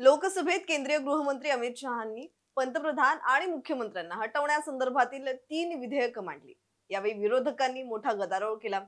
लोकसभेत केंद्रीय गृहमंत्री अमित शहानी पंतप्रधान आणि मुख्यमंत्र्यांना हटवण्यासंदर्भातील तीन विधेयकं मांडली. यावेळी विरोधकांनी मोठा गदारोळ केला.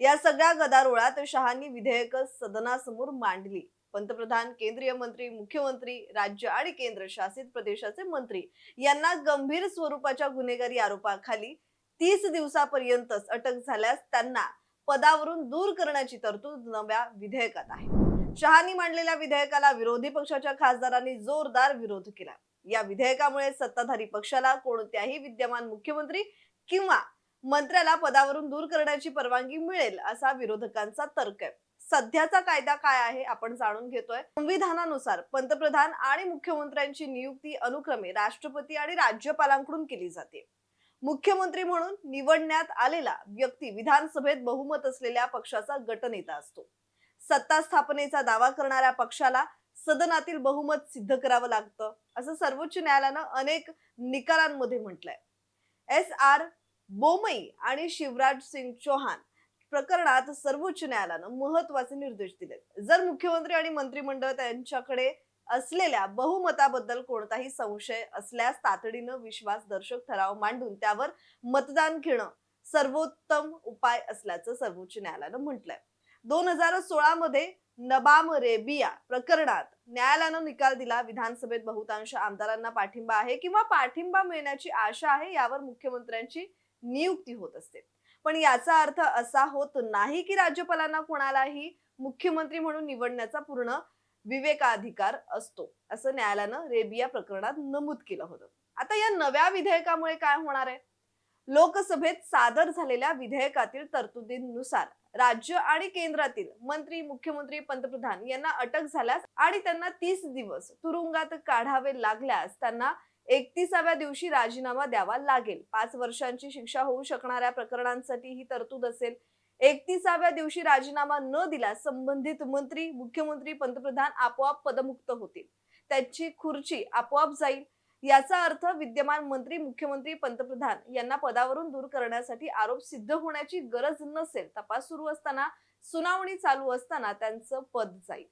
या सगळ्या गदारोळात शहांनी विधेयक सदनासमोर मांडली. पंतप्रधान केंद्रीय मंत्री मुख्यमंत्री राज्य आणि केंद्र शासित प्रदेशाचे मंत्री यांना गंभीर स्वरूपाच्या गुन्हेगारी आरोपाखाली तीस दिवसापर्यंतच अटक झाल्यास त्यांना पदावरून दूर करण्याची तरतूद नव्या विधेयकात आहे. शहानी मांडलेल्या विधेयकाला विरोधी पक्षाच्या खासदारांनी जोरदार विरोध केला. या विधेयकामुळे सत्ताधारी पक्षाला कोणत्याही विद्यमान मुख्यमंत्री किंवा मंत्र्याला पदावरून दूर करण्याची परवानगी मिळेल असा विरोधकांचा तर्क आहे. सध्याचा कायदा काय आहे आपण जाणून घेतोय. संविधानानुसार पंतप्रधान आणि मुख्यमंत्र्यांची नियुक्ती अनुक्रमे राष्ट्रपती आणि राज्यपालांकडून केली जाते. मुख्यमंत्री म्हणून निवडण्यात आलेला व्यक्ती विधानसभेत बहुमत असलेल्या पक्षाचा गटनेता असतो. सत्ता स्थापनेचा दावा करणाऱ्या पक्षाला सदनातील बहुमत सिद्ध करावं लागतं असं सर्वोच्च न्यायालयानं अनेक निकालांमध्ये म्हटलंय. एस आर बोमई आणि शिवराज सिंग चौहान प्रकरणात सर्वोच्च न्यायालयानं महत्त्वाचे निर्देश दिले जर मुख्यमंत्री आणि मंत्रिमंडळ त्यांच्याकडे असलेल्या बहुमताबद्दल कोणताही संशय असल्यास तातडीनं विश्वासदर्शक ठराव मांडून त्यावर मतदान घेणं सर्वोत्तम उपाय असल्याचं सर्वोच्च न्यायालयानं म्हटलंय. दोन हजार सोळा मध्ये नबाम रेबिया प्रकरणात न्यायालयानं निकाल दिला. विधानसभेत बहुतांश आमदारांना पाठिंबा आहे किंवा पाठिंबा मिळण्याची आशा आहे यावर मुख्यमंत्र्यांची नियुक्ती होत असते. पण याचा अर्थ असा होत नाही की राज्यपालांना कोणालाही मुख्यमंत्री म्हणून निवडण्याचा पूर्ण विवेकाधिकार असतो असं न्यायालयानं रेबिया प्रकरणात नमूद केलं होतं. आता या नव्या विधेयकामुळे काय होणार आहे? लोकसभेत सादर झालेल्या विधेयकातील तरतुदींनुसार राज्य आणि केंद्रातील मंत्री मुख्यमंत्री पंतप्रधान यांना अटक झाल्यास आणि त्यांना तीस दिवस तुरुंगात काढावे लागल्यास त्यांना एकतीसाव्या दिवशी राजीनामा द्यावा लागेल. पाच वर्षांची शिक्षा होऊ शकणाऱ्या प्रकरणांसाठी ही तरतूद असेल. एकतीसाव्या दिवशी राजीनामा न दिल्यास संबंधित मंत्री मुख्यमंत्री पंतप्रधान आपोआप पदमुक्त होतील. त्यांची खुर्ची आपोआप जाईल. याचा अर्थ विद्यमान मंत्री मुख्यमंत्री पंतप्रधान यांना पदावरून दूर करण्यासाठी आरोप सिद्ध होण्याची गरज नसेल. तपास सुरू असताना सुनावणी चालू असताना त्यांचं पद जाईल.